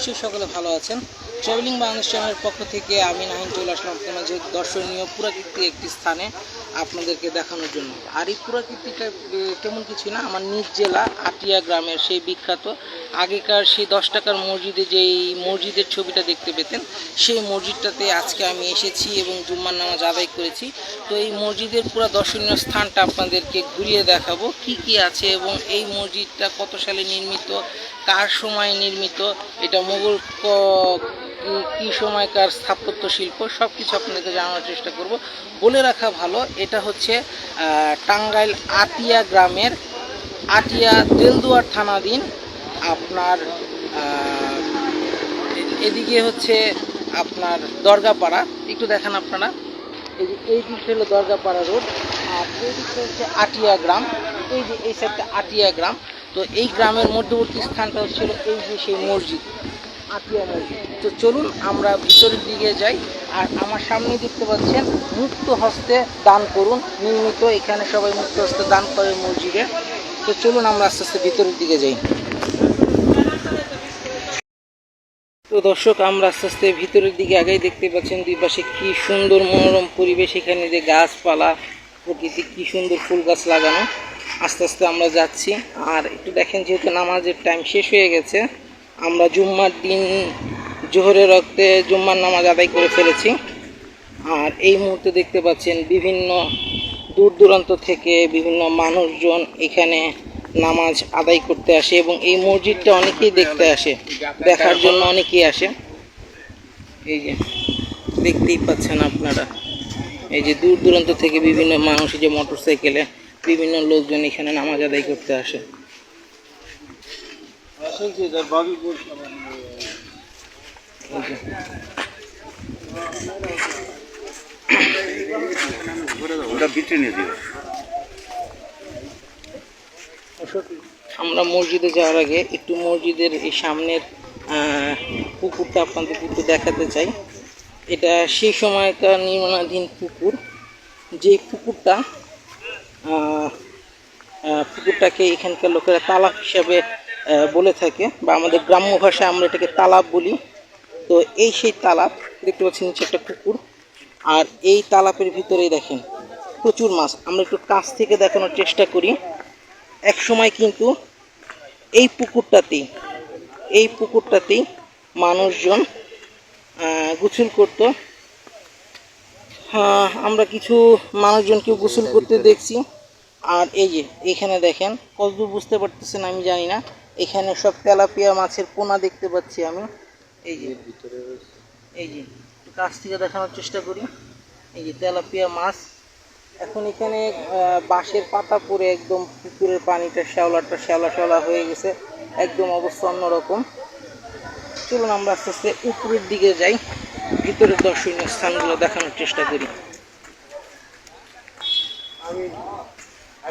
নিশ্চয়ই সকলে ভালো আছেন। ট্রাভেলিং বাংলাদেশ চ্যানেলের পক্ষ থেকে আমি নাহিন চলে আসলাম আপনার যে দর্শনীয় পুরাকৃতিক একটি স্থানে আপনাদেরকে দেখানোর জন্য। আর এই পুরাকৃতিটা তেমন কিছু না, আমার নিজ জেলা আটিয়া গ্রামের সেই বিখ্যাত। আগেকার সেই দশ টাকার মসজিদে যেই মসজিদের ছবিটা দেখতে পেতেন, সেই মসজিদটাতে আজকে আমি এসেছি এবং জুম্মার নামাজ আদায় করেছি। তো এই মসজিদের পুরো দর্শনীয় স্থানটা আপনাদেরকে ঘুরিয়ে দেখাবো, কি কি আছে এবং এই মসজিদটা কত সালে নির্মিত কার সময় নির্মিত, এটা মোগল ক- সময়কার স্থাপত্য শিল্প সব কিছু আপনাদেরকে জানানোর চেষ্টা করব। বলে রাখা ভালো, এটা হচ্ছে টাঙ্গাইল আতিয়া গ্রামের আটিয়া তেলদুয়ার থানাধীন আপনার এদিকে হচ্ছে আপনার দরগাপাড়া। একটু দেখান আপনারা। এই যে, এই দিকটা হলো দরগাপাড়া রোড, আর এই দিকটা হচ্ছে আটিয়া গ্রাম। এই যে, এই সাইডটা আটিয়া গ্রাম। তো এই গ্রামের মধ্যবর্তী স্থানটা হচ্ছিল এই যে সেই মসজিদ আটিয়া মসজিদ। তো চলুন আমরা ভিতরের দিকে যাই আর আমার সামনে দেখতে পাচ্ছেন মুক্ত হস্তে দান করুন নিয়মিত এখানে সবাই মুক্ত হস্তে দান করে মসজিদে। তো চলুন আমরা আস্তে আস্তে ভিতরের দিকে যাই। তো দর্শক, আমরা আস্তে আস্তে ভিতরের দিকে আগেই, দেখতে পাচ্ছেন দুই পাশে কি সুন্দর মনোরম পরিবেশ, এখানে যে গাছপালা, প্রকৃতি, কি সুন্দর ফুল গাছ লাগানো। আস্তে আস্তে আমরা যাচ্ছি। আর একটু দেখেন যেহেতু নামাজের টাইম শেষ হয়ে গেছে, আমরা জুম্মার দিন, জোহরের রক্তে জুম্মার নামাজ আদায় করে ফেলেছি। আর এই মুহূর্তে দেখতে পাচ্ছেন বিভিন্ন দূর দূরান্ত থেকে বিভিন্ন মানুষজন এখানে নামাজ আদায় করতে আসে এবং এই মসজিদটা অনেকেই দেখতে আসে, দেখার জন্য অনেকেই আসে। এই যে, দেখতেই পাচ্ছেন আপনারা। এই যে দূর দূরান্ত থেকে বিভিন্ন মানুষ যে মোটর সাইকেলে বিভিন্ন লোকজন এখানে নামাজ আদায় করতে আসে। আমরা মসজিদে যাওয়ার আগে একটু মসজিদের এই সামনের পুকুরটা আপনাদের একটু দেখাতে চাই। এটা সেই সময়কার নির্মাণাধীন পুকুর। যে পুকুরটা পুকুরটাকে এখানকার লোকেরা তালাব হিসাবে বলে থাকে বা আমাদের গ্রাম্য ভাষায় আমরা এটাকে তালাব বলি। তো এই সেই তালাব দেখতে পাচ্ছি নিচে একটা পুকুর। আর এই তালাপের ভিতরেই দেখেন প্রচুর মাছ। আমরা একটু কাছ থেকে দেখানোর চেষ্টা করি। এক সময় কিন্তু এই পুকুরটাতেই এই পুকুরটাতেই মানুষজন গোসল করতো। আমরা কিছু মানুষজনকে গোসল করতে দেখছি। আর এই যে, এখানে দেখেন, কতদূর বুঝতে পারতেছেন আমি জানি না। এখানে সব তেলাপিয়া মাছের পোনা দেখতে পাচ্ছি আমি। এই যে এই যে কাছ থেকে দেখানোর চেষ্টা করি। এই যে, তেলাপিয়া মাছ। এখন এখানে বাঁশের পাতা পরে একদম পুকুরের পানিটা শ্যাওলাটা শ্যাওলা শ্যাওলা হয়ে গেছে। একদম অবস্থা অন্যরকম। চলুন আমরা আস্তে আস্তে উপরের দিকে যাই। ভিতরের দর্শনীয় স্থানগুলো দেখানোর চেষ্টা করি।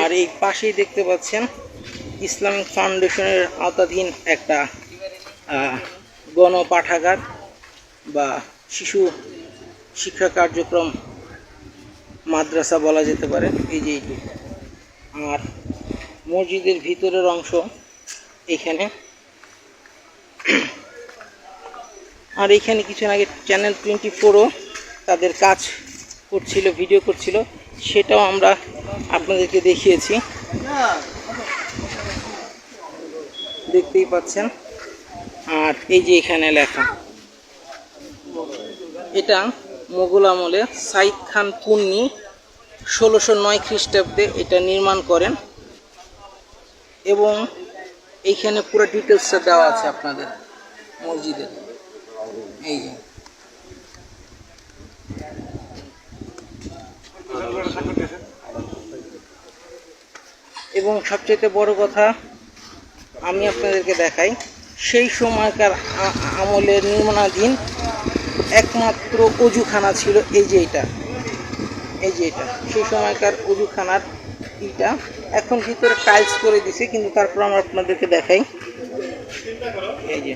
আর এই পাশেই দেখতে পাচ্ছেন ইসলামিক ফাউন্ডেশনের আওতাধীন একটা গণপাঠাগার বা শিশু শিক্ষা কার্যক্রম, মাদ্রাসা বলা যেতে পারে, এই যে এইটি। আর মসজিদের ভিতরের অংশ এইখানে আর এইখানে কিছুদিন আগে চ্যানেল টোয়েন্টি ফোরও তাদের কাজ করছিল ভিডিও করছিল, সেটাও আমরা আপনাদেরকে দেখিয়েছি। দেখতেই পাচ্ছেন। আর এই যে এখানে লেখা, এটা মোগল আমলে সাইদ খান পুন্নি ষোলোশো নয় খ্রিস্টাব্দে এটা নির্মাণ করেন। এবং এইখানে পুরো ডিটেলসটা দেওয়া আছে আপনাদের মসজিদের এই যে। এবং সবচেয়ে বড় কথা আমি আপনাদেরকে দেখাই, সেই সময়কার আমলের নির্মাণাধীন একমাত্র অজুখানা ছিল এই যে এটা। এই যে এটা। সেই সময়কার অজুখানার ইটা এখন ভিতরে টাইলস করে দিছে, কিন্তু তারপর আমরা আপনাদেরকে দেখাই। এই যে।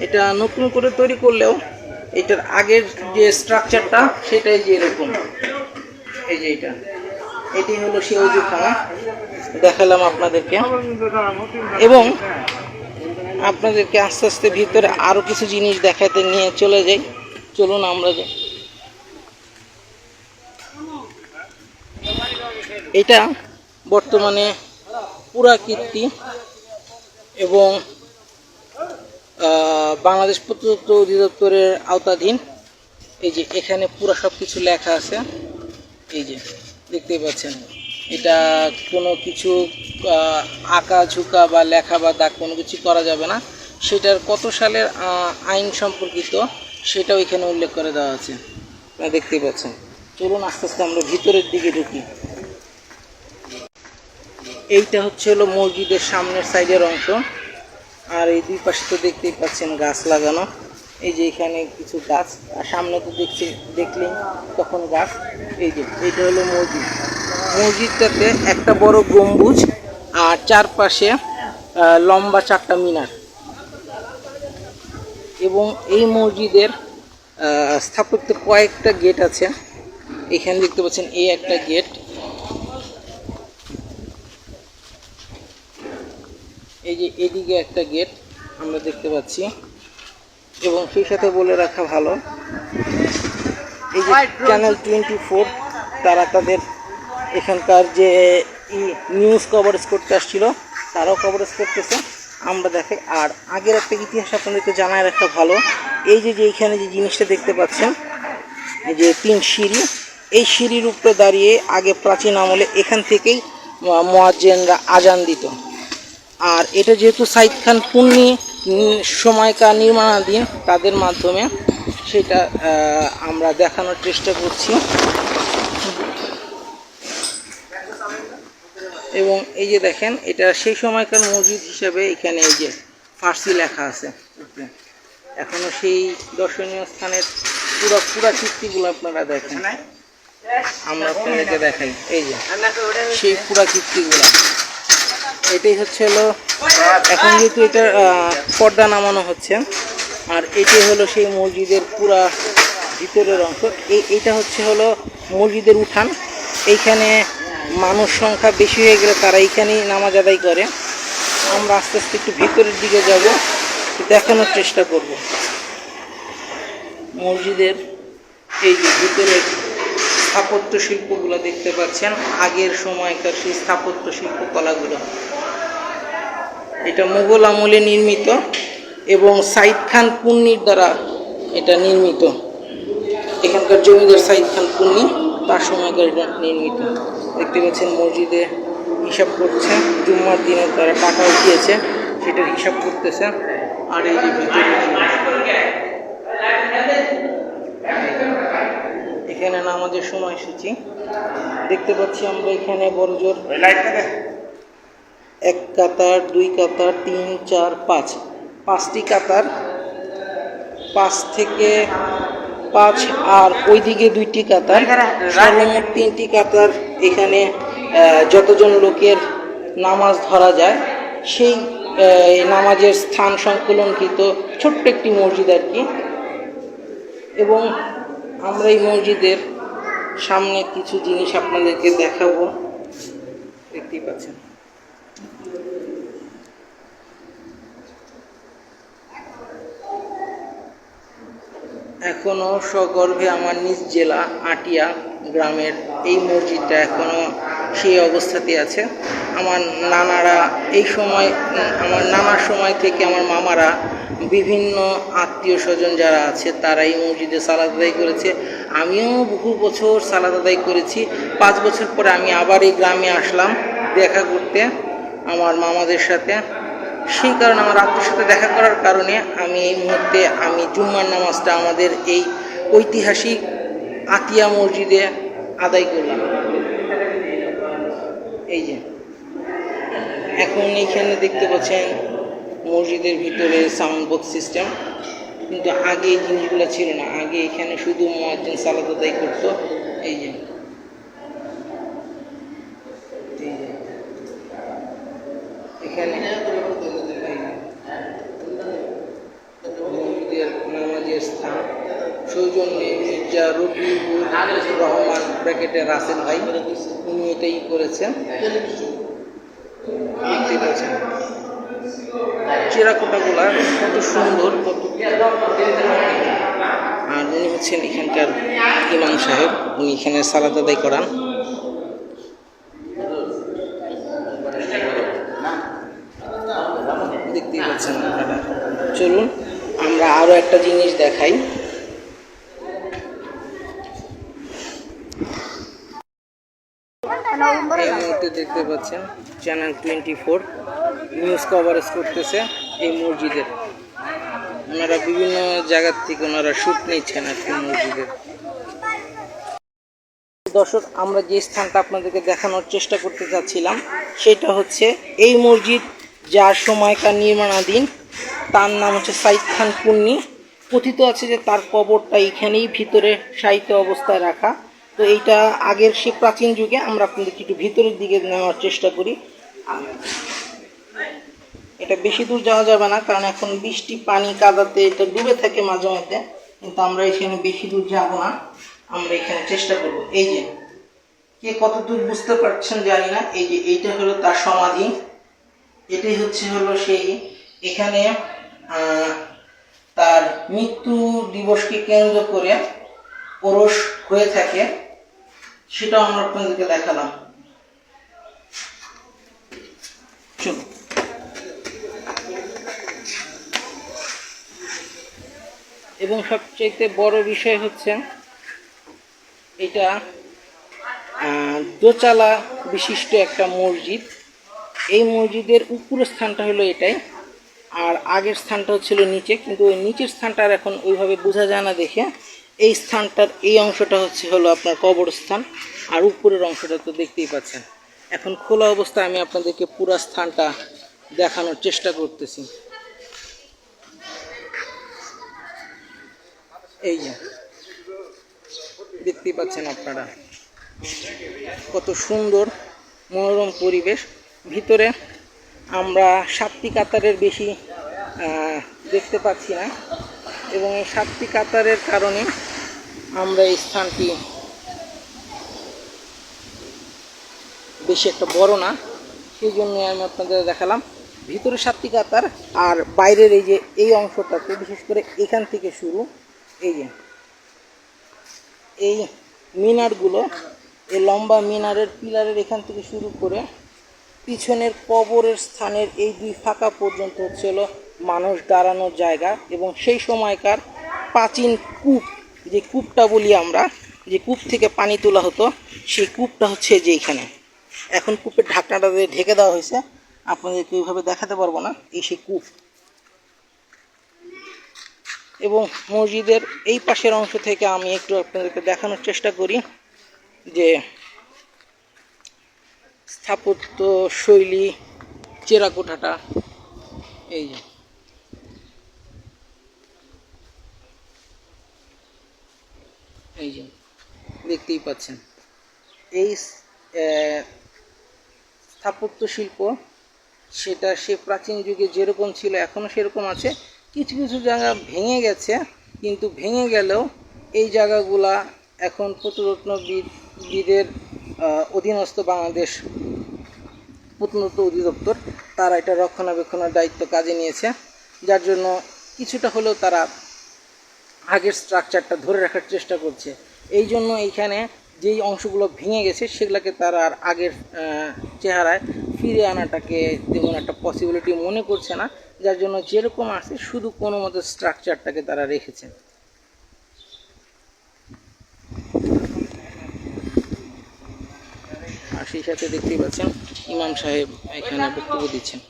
এটা নতুন করে তৈরি করলেও এটার আগের যে স্ট্রাকচারটা সেটাই যে এরকম। এই যে এটা। এটি হলো সেই অজুখানা দেখালাম আপনাদেরকে। এবং আপনাদেরকে আস্তে আস্তে ভিতরে আরও কিছু জিনিস দেখাতে নিয়ে চলে যাই। চলুন আমরা যাই। এটা বর্তমানে পুরাকীর্তি এবং বাংলাদেশ প্রত্নতত্ত্ব অধিদপ্তরের আওতাধীন। এই যে এখানে পুরো সব কিছু লেখা আছে। এই যে দেখতেই পাচ্ছেন, এটা কোনো কিছু আঁকা ঝুঁকা বা লেখা বা দাগ কোনো কিছু করা যাবে না। সেটার কত সালের আইন সম্পর্কিত সেটাও এখানে উল্লেখ করে দেওয়া আছে। দেখতেই পাচ্ছেন। চলুন আস্তে আস্তে আমরা ভিতরের দিকে ঢুকি। এইটা হচ্ছে হলো মসজিদের সামনের সাইডের অংশ। আর এই দুই পাশে তো দেখতেই পাচ্ছেন গাছ লাগানো। এই যে এখানে কিছু গাছ আর সামনে তো দেখছি দেখলেন তখন গাছ। এই যে এইটা হলো মসজিদ। মসজিদটাতে একটা বড় গম্বুজ আর চারপাশে লম্বা চারটা মিনার। এবং এই মসজিদের আহ, স্থাপত্যে কয়েকটা গেট আছে। এখানে দেখতে পাচ্ছেন এই একটা গেট। এই যে এদিকে একটা গেট আমরা দেখতে পাচ্ছি। এবং সেই সাথে বলে রাখা ভালো, এই যে চ্যানেল টোয়েন্টি ফোর তারা তাদের এখানকার যে নিউজ কভারেজ করতে আসছিল, তারাও কভারেজ করতেছে। আমরা দেখে, আর আগের একটা ইতিহাস আপনাদেরকে জানায় রাখা ভালো, এই যে যে এইখানে যে জিনিসটা দেখতে পাচ্ছেন, এই যে তিন সিঁড়ি, এই সিঁড়ির উপরে দাঁড়িয়ে আগে প্রাচীন আমলে এখান থেকেই মোয়াজ্জেনরা আজান দিত। আর এটা যেহেতু সাইদ খান উম, সময়কার নির্মাণাধীন তাদের মাধ্যমে সেটা আমরা দেখানোর চেষ্টা করছি। এবং এই যে দেখেন এটা সেই সময়কার মসজিদ হিসেবে এখানে এই যে ফার্সি লেখা আছে। এখনও সেই দর্শনীয় স্থানের পুরো পুরা কীর্তিগুলো আপনারা দেখেন। আমরা আপনাদেরকে দেখাই। এই যে সেই পুরা কীর্তিগুলো। এটাই হচ্ছে হলো, এখন যেহেতু এটা পর্দা নামানো হচ্ছে, আর এটাই হলো সেই মসজিদের পুরা ভিতরের অংশ। এই, এইটা হচ্ছে হলো মসজিদের উঠান। এইখানে মানুষ সংখ্যা বেশি হয়ে গেলে তারা এইখানেই নামাজ আদায় করে। আমরা আস্তে আস্তে একটু ভিতরের দিকে যাব দেখানোর চেষ্টা করব। মসজিদের এই যে ভিতরের স্থাপত্য শিল্পগুলো দেখতে পাচ্ছেন, আগের সময়কার সেই স্থাপত্য শিল্পকলাগুলো। এটা মুঘল আমলে নির্মিত এবং সাইদ খান পুন্নির দ্বারা এটা নির্মিত। এখানকার জমিদার সাইদ খান পুন্নি তার সময়কার এটা নির্মিত। দেখতে পাচ্ছেন মসজিদে হিসাব করছে, জুম্মার দিনে তারা টাকা উঠিয়েছে, সেটার হিসাব করতেছে, আর এই এখানে নামাজের সময়সূচি। দেখতে পাচ্ছি আমরা এখানে বড় জোর এক কাতার, দুই কাতার, তিন, চার, পাঁচ। পাঁচটি কাতার, পাঁচ থেকে পাঁচ, আর ওইদিকে দুইটি কাতার। তিনটি কাতার, এখানে যতজন লোকের নামাজ ধরা যায়, সেই নামাজের স্থান সংকলনকৃত ছোট্ট একটি মসজিদ আর কি। এবং আমরা এই মসজিদের সামনে কিছু জিনিস আপনাদেরকে দেখাবো। দেখতেই পাচ্ছেন। এখনও সগর্ভে আমার নিজ জেলা আটিয়া গ্রামের এই মসজিদটা এখনও সেই অবস্থাতে আছে। আমার নানারা এই সময়, আমার নানার সময় থেকে আমার মামারা বিভিন্ন আত্মীয় স্বজন যারা আছে, তারা এই মসজিদে সালাদ আদায় করেছে। আমিও বহু বছর সালাদ আদায় করেছি। পাঁচ বছর পরে আমি আবার এই গ্রামে আসলাম দেখা করতে, আমার মামাদের সাথে। সেই কারণে আমার আত্মীয় সাথে দেখা করার কারণে আমি এই মুহূর্তে আমি জুম্মার নামাজটা আমাদের এই ঐতিহাসিক আতিয়া মসজিদে আদায় করলাম। এই যে, এখন এখানে দেখতে পাচ্ছেন মসজিদের ভিতরে সাউন্ড বক্স সিস্টেম কিন্তু আগে এই জিনিসগুলো ছিল না। আগে এখানে শুধু মহাজন সালাদ আদায় করতো এই যে এই যে। এখানে মসজিদের নামাজের স্থান সৌজন্যে মির্জা রবিউর রহমান ব্র্যাকেটে রাসেল ভাই, উনি এটাই করেছেন। দেখতে চিরাকোটাগুলা কত সুন্দর। আর উনি হচ্ছেন এখানকার ইমাম সাহেব, উনি এখানে সালাদ আদায় করান। দেখতেই পাচ্ছেন আপনারা। চলুন, আমরা আরও একটা জিনিস দেখাই। এই মুহূর্তে দেখতে পাচ্ছেন channel twenty four news coverage করতেছে এই মসজিদের। ওনারা বিভিন্ন জায়গার থেকে ওনারা শ্যুট নিচ্ছেন আর কি মসজিদের। দর্শক, আমরা যে স্থানটা আপনাদেরকে দেখানোর চেষ্টা করতে চাচ্ছিলাম সেটা হচ্ছে এই মসজিদ যার সময়কার নির্মাণাধীন। তার নাম হচ্ছে সাইদ খান পুন্নি। কথিত আছে যে তার কবরটা এখানেই ভিতরে সাহিত্য অবস্থায় রাখা। তো এইটা আগের সে প্রাচীন যুগে আমরা আপনাদেরকে একটু ভিতরের দিকে নেওয়ার চেষ্টা করি। এটা বেশি দূর যাওয়া যাবে না, কারণ এখন বৃষ্টি, পানি, কাদাতে এটা ডুবে থাকে মাঝে মধ্যে। কিন্তু আমরা এখানে বেশি দূর যাব না। আমরা এখানে চেষ্টা করব। এই যে, কে কত দূর বুঝতে পারছেন জানি না। এই যে, এইটা হলো তার সমাধি। এটাই হচ্ছে হলো সেই এখানে তার মৃত্যু দিবসকে কেন্দ্র করে ওরস হয়ে থাকে। সেটাও আমরা আপনাদেরকে দেখালাম। এবং সবচেয়ে বড় বিষয় হচ্ছে এটা দোচালা বিশিষ্ট একটা মসজিদ। এই মসজিদের উপরের স্থানটা হলো এটাই, আর আগের স্থানটা হচ্ছিল নিচে, কিন্তু ওই নিচের স্থানটা আর এখন ওইভাবে বোঝা যায় না দেখে। এই স্থানটার এই অংশটা হচ্ছে হলো আপনার কবরস্থান, আর উপরের অংশটা তো দেখতেই পাচ্ছেন। এখন খোলা অবস্থায় আমি আপনাদেরকে পুরো স্থানটা দেখানোর চেষ্টা করতেছি। এই যে, দেখতেই পাচ্ছেন আপনারা। কত সুন্দর, মনোরম পরিবেশ। ভিতরে আমরা সাতটি কাতারের বেশি দেখতে পাচ্ছি না। এবং এই সাতটি কাতারের কারণে আমরা এই স্থানটি বেশি একটা বড় না সেই জন্য আমি আপনাদের দেখালাম। ভিতরে সাতটি কাতার আর বাইরের এই যে, এই অংশটাতে, বিশেষ করে এখান থেকে শুরু, এই যে, এই মিনারগুলো, এই লম্বা মিনারের পিলারের এখান থেকে শুরু করে পিছনের কবরের স্থানের এই দুই ফাঁকা পর্যন্ত হচ্ছে হলো মানুষ দাঁড়ানোর জায়গা এবং সেই সময়কার প্রাচীন কূপ, যে কূপটা বলি আমরা, যে কূপ থেকে পানি তোলা হতো, সেই কূপটা হচ্ছে যে এখানে। এখন কূপের ঢাকনাটা দিয়ে ঢেকে দেওয়া হয়েছে। আপনাদেরকে ওইভাবে দেখাতে পারব না, এই সেই কূপ। এবং মসজিদের এই পাশের অংশ থেকে আমি একটু আপনাদেরকে দেখানোর চেষ্টা করি যে স্থাপত্য শৈলী, চেরাকোঠাটা, এই যে। এই যে দেখতেই পাচ্ছেন। এই স্থাপত্য শিল্প সেটা সে প্রাচীন যুগে যেরকম ছিল এখনও সেরকম আছে। কিছু কিছু জায়গা ভেঙে গেছে কিন্তু ভেঙে গেলেও এই জায়গাগুলা এখন প্রত্নতত্ত্ববিদদের আহ, অধীনস্থ বাংলাদেশ প্রত্নতত্ত্ব অধিদপ্তর তারা এটা রক্ষণাবেক্ষণের দায়িত্ব কাজে নিয়েছে। যার জন্য কিছুটা হলেও তারা আগের স্ট্রাকচারটা ধরে রাখার চেষ্টা করছে। এই জন্য এইখানে যেই অংশগুলো ভেঙে গেছে, সেগুলোকে তারা আর আগের চেহারায় ফিরে আনাটাকে তেমন একটা পসিবিলিটি মনে করছে না। যার জন্য যেরকম আছে, শুধু কোনো মতো স্ট্রাকচারটাকে তারা রেখেছে। আর সেই সাথে দেখতেই পাচ্ছেন, ইমাম সাহেব এখানে বক্তব্য দিচ্ছেন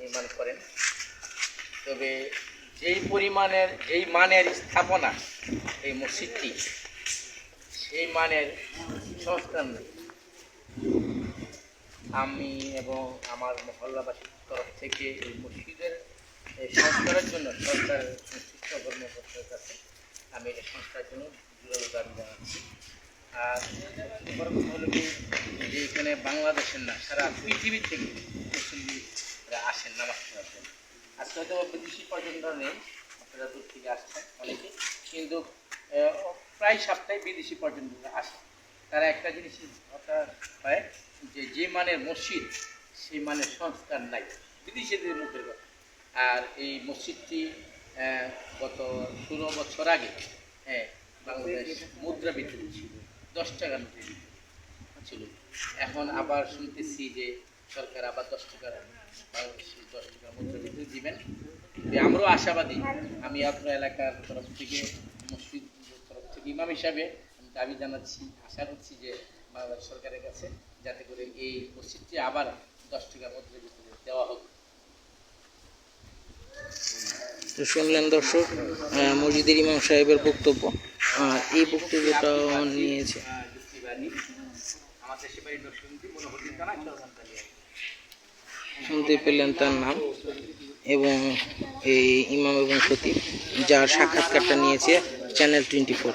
নির্মাণ করেন তবে যেই পরিমাণের এই মানের স্থাপনা, এই মসজিদটি সেই মানের সংস্কার নেই আমি এবং আমার মহল্লাবাসীর তরফ থেকে এই মসজিদের, এই সংস্কারের জন্য সরকার সংশ্লিষ্ট কর্মকর্তার কাছে আমি এই সংস্কারের জন্য দাবি জানাচ্ছি। আর হলো যে এখানে বাংলাদেশের না, সারা পৃথিবী থেকে মুসলিমরা আসেন নামাজ পড়ার আজকে হয়তো বিদেশি পর্যন্ত নেই আপনারা দূর থেকে আসছেন অনেকে। কিন্তু প্রায় সপ্তাহে বিদেশি পর্যটকরা আসে। তারা একটা জিনিস হয় যে যে মানের মসজিদ, সেই মানের সংস্কার নাই। বিদেশিদের মুখের কথা। আর এই মসজিদটি গত ষোলো বছর আগে হ্যাঁ বাংলাদেশ মুদ্রা বিদ্যুৎ ছিল। দশ টাকা নোটের ছিল। এখন আবার শুনতেছি যে, সরকার আবার দশ টাকার বাংলাদেশে দশ টাকা মুদ্রা বিদ্যুৎ দিবেন। আমরাও আশাবাদী। আমি আপনার এলাকার তরফ থেকে মসজিদ তরফ থেকে ইমাম হিসাবে আমি দাবি জানাচ্ছি আশা করছি যে বাংলাদেশ সরকারের কাছে যাতে করে এই মসজিদটি আবার দশ টাকা মুদ্রা বিদ্যুৎ দেওয়া হোক। তো শুনলেন দর্শক মসজিদের ইমাম সাহেবের বক্তব্য। এই বক্তব্যটা নিয়েছে। শুনতে পেলেন তার নাম। এবং এই ইমাম এবং খতিব যার সাক্ষাৎকারটা নিয়েছে চ্যানেল টোয়েন্টি ফোর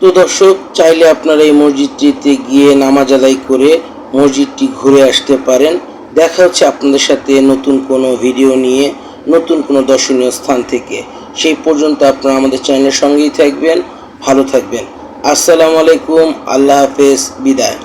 তো দর্শক, চাইলে আপনারা এই মসজিদটিতে গিয়ে নামাজ আদায় করে মসজিদটি ঘুরে আসতে পারেন। দেখা হচ্ছে আপনাদের সাথে নতুন কোনো ভিডিও নিয়ে, নতুন কোনো দর্শনীয় স্থান থেকে। সেই পর্যন্ত আপনারা আমাদের চ্যানেলের সঙ্গেই থাকবেন, ভালো থাকবেন। আসসালামু আলাইকুম, আল্লাহ হাফেজ, বিদায়।